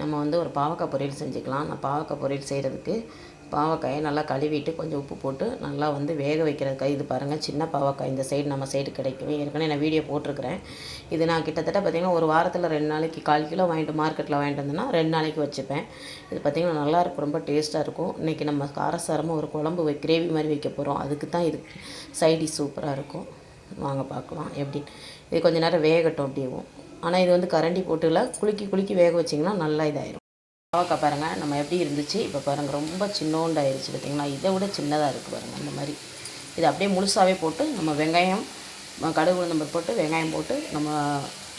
நம்ம வந்து ஒரு பாவக்காய் பொரியல் செஞ்சுக்கலாம். நான் பாவக்காய் பொரியல் செய்கிறதுக்கு பாவக்காயை நல்லா கழுவிட்டு கொஞ்சம் உப்பு போட்டு நல்லா வந்து வேக வைக்கிறதுக்காக இது பாருங்கள் சின்ன பாவக்காய். இந்த சைடு நம்ம சைடு கிடைக்கும் ஏற்கனவே நான் வீடியோ போட்டிருக்கிறேன். இது நான் கிட்டத்தட்ட பார்த்திங்கன்னா ஒரு வாரத்தில் ரெண்டு நாளைக்கு கால் கிலோ வாங்கிட்டு மார்க்கெட்டில் வாங்கிட்டு வந்தேன்னா ரெண்டு நாளைக்கு வச்சுப்பேன். இது பார்த்திங்கன்னா நல்லாயிருக்கும் ரொம்ப டேஸ்ட்டாக இருக்கும். இன்றைக்கி நம்ம காரசாரமாக ஒரு குழம்பு வை கிரேவி மாதிரி வைக்க போகிறோம் அதுக்கு தான் இது சைடி சூப்பராக இருக்கும். வாங்க பார்க்கலாம் எப்படி இது கொஞ்சம் நேரம் வேகட்டும் அப்படியும் ஆனால் இது வந்து கரண்டி போட்டுல குலுக்கி குலுக்கி வேக வச்சிங்கன்னா நல்லா இதாயிரும். பாவக்காய் பாருங்கள் நம்ம எப்படி இருந்துச்சு? இப்போ பாருங்கள் ரொம்ப சின்னோண்டாயிருச்சு பார்த்திங்களா இதை விட சின்னதாக இருக்குது பாருங்கள் அந்த மாதிரி. இது அப்படியே முழுசாகவே போட்டு நம்ம வெங்காயம் கடுகு உளுந்தம்பர் போட்டு வெங்காயம் போட்டு நம்ம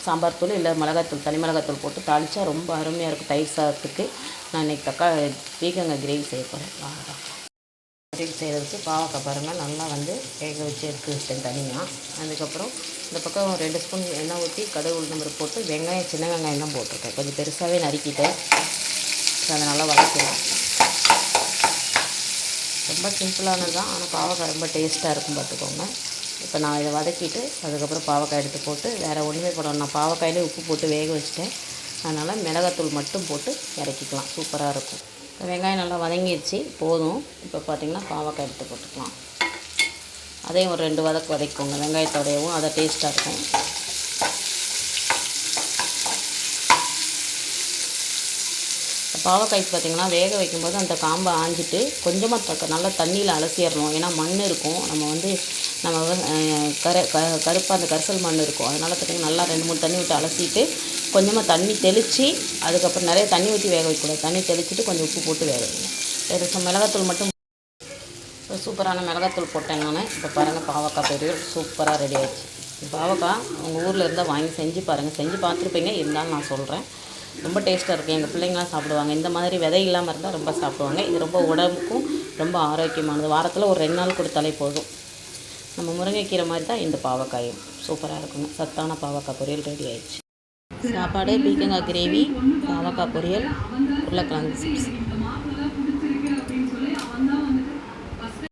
சாம்பார் தூள் இல்லை மிளகாத்தூள் தனி மிளகாத்தூள் போட்டு தாளித்தா ரொம்ப அருமையாக இருக்கும் தயிர் சாதத்துக்கு. நான் இன்றைக்கி தக்காளி பீக்கங்காய் கிரேவி செய்ய போகிறேன் கிரேவி செய்கிறதுக்கு பாவக்காய் பாருங்கள் நல்லா வந்து வேக வச்சு எடுத்து வச்சிட்டேன் தனியாக அதுக்கப்புறம் இந்த பக்கம் ரெண்டு ஸ்பூன் எண்ணெய் ஊற்றி கடுகு உளுந்தம் போட்டு வெங்காயம் சின்ன வெங்காயம் தான் போட்டிருக்கேன். கொஞ்சம் பெருசாகவே நறுக்கிட்டேன். ஸோ அதை நல்லா வதக்கலாம் ரொம்ப சிம்பிளானது தான் ஆனால் பாவக்காய் ரொம்ப டேஸ்ட்டாக இருக்கும் பார்த்துக்கோங்க. இப்போ நான் இதை வதக்கிட்டு அதுக்கப்புறம் பாவக்காய் எடுத்து போட்டு வேறு ஒன்றுமே போடணும் நான் பாவக்காயிலே உப்பு போட்டு வேக வச்சுட்டேன். அதனால் மிளகாத்தூள் மட்டும் போட்டு இறக்கிக்கலாம். சூப்பராக இருக்கும். இப்போ வெங்காயம் நல்லா வதங்கிடுச்சு. போதும். இப்போ பார்த்திங்கன்னா பாவக்காய் எடுத்து போட்டுக்கலாம். அதையும் ஒரு ரெண்டு வதக்கு வதக்கிக்கோங்க. வெங்காயத்தோடையவும் அதை டேஸ்ட்டாக இருக்கும். பாவக்காய் பார்த்திங்கன்னா வேக வைக்கும்போது அந்த காம்பை ஆஞ்சிட்டு கொஞ்சமாக தக்க நல்லா தண்ணியில் அலசிடணும். ஏன்னா மண் இருக்கும். நம்ம வந்து நம்ம கரு க கருப்பாக அந்த கரிசல் மண் இருக்கும். அதனால் பார்த்திங்கன்னா நல்லா ரெண்டு மூணு தண்ணி விட்டு அலசிட்டு கொஞ்சமாக தண்ணி தெளித்து அதுக்கப்புறம் நிறைய தண்ணி ஊற்றி வேக வைக்கக்கூடாது. தண்ணி தெளிச்சிட்டு கொஞ்சம் உப்பு போட்டு வேக வைக்கணும் ஒரு மிளகாத்தூள் மட்டும் இப்போ சூப்பரான மிளகாத்தூள் போட்டேன் நான். இப்போ பாருங்கள் பாவக்காய் பொரியல் சூப்பராக ரெடி ஆகிடுச்சு பாவக்காய் உங்கள் ஊரில் இருந்தால் வாங்கி செஞ்சு பாருங்கள் செஞ்சு பார்த்துருப்பீங்க இருந்தாலும் நான் சொல்கிறேன் ரொம்ப டேஸ்ட்டாக இருக்கும் எங்கள் பிள்ளைங்களாம் சாப்பிடுவாங்க. இந்த மாதிரி விதை இல்லாமல் இருந்தால் ரொம்ப சாப்பிடுவாங்க. இது ரொம்ப உடம்புக்கும் ரொம்ப ஆரோக்கியமானது. வாரத்தில் ஒரு ரெண்டு நாள் கொடுத்தாலே போதும். நம்ம முருங்கைக்கீரை மாதிரி தான் இந்த பாவக்காயும். சூப்பராக இருக்குங்க. சத்தான பாவக்காய் பொரியல் ரெடி ஆயிடுச்சு. சாப்பாடு பீக்கங்காய் கிரேவி பாவக்காய் பொரியல் உருளைக்கிழங்கு சிப்ஸ்